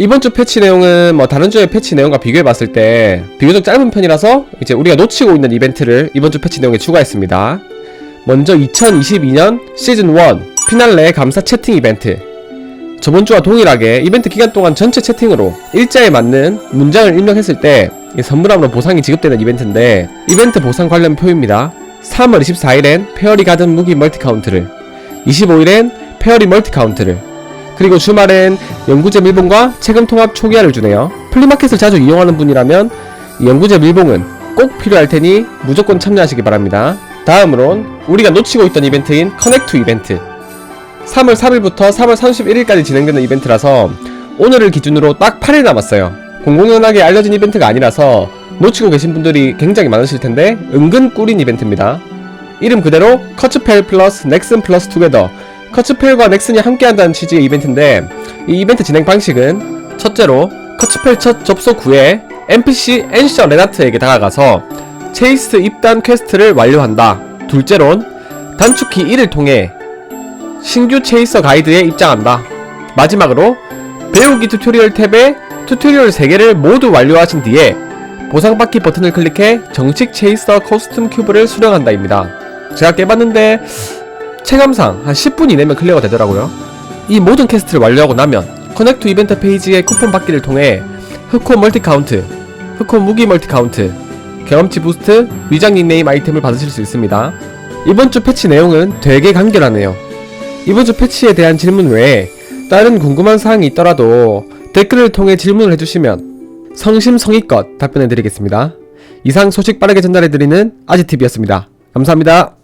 이번 주 패치 내용은 뭐 다른 주의 패치 내용과 비교해 봤을 때 비교적 짧은 편이라서 이제 우리가 놓치고 있는 이벤트를 이번 주 패치 내용에 추가했습니다. 먼저 2022년 시즌 1 피날레 감사 채팅 이벤트. 저번 주와 동일하게 이벤트 기간 동안 전체 채팅으로 일자에 맞는 문장을 입력했을 때이 선물함으로 보상이 지급되는 이벤트인데 이벤트 보상 관련 표입니다. 3월 24일엔 페어리 가든 무기 멀티 카운트를 25일엔 페어리 멀티 카운트를 그리고 주말엔 연구제 밀봉과 체금 통합 초기화를 주네요. 플리마켓을 자주 이용하는 분이라면 이 연구제 밀봉은 꼭 필요할 테니 무조건 참여하시기 바랍니다. 다음으론 우리가 놓치고 있던 이벤트인 커넥트 이벤트 3월 3일부터 3월 31일까지 진행되는 이벤트라서 오늘을 기준으로 딱 8일 남았어요. 공공연하게 알려진 이벤트가 아니라서 놓치고 계신 분들이 굉장히 많으실 텐데 은근 꿀인 이벤트입니다. 이름 그대로 커츠펠 플러스 넥슨 플러스 투게더 커츠펠과 넥슨이 함께한다는 취지의 이벤트인데 이 이벤트 진행 방식은 첫째로 커츠펠 첫 접속 후에 NPC 엔셔 레나트에게 다가가서 체이스 입단 퀘스트를 완료한다. 둘째론 단축키 1을 통해 신규 체이서 가이드에 입장한다. 마지막으로 배우기 튜토리얼 탭에 튜토리얼 3개를 모두 완료하신 뒤에 보상받기 버튼을 클릭해 정식 체이서 코스튬 큐브를 수령한다입니다. 제가 깨봤는데 체감상 한 10분 이내면 클리어가 되더라고요. 이 모든 퀘스트를 완료하고 나면 커넥트 이벤트 페이지의 쿠폰 받기를 통해 흑호 멀티 카운트, 흑호 무기 멀티 카운트, 경험치 부스트, 위장 닉네임 아이템을 받으실 수 있습니다. 이번 주 패치 내용은 되게 간결하네요. 이번 주 패치에 대한 질문 외에 다른 궁금한 사항이 있더라도 댓글을 통해 질문을 해주시면 성심성의껏 답변해드리겠습니다. 이상 소식 빠르게 전달해드리는 아지TV였습니다. 감사합니다.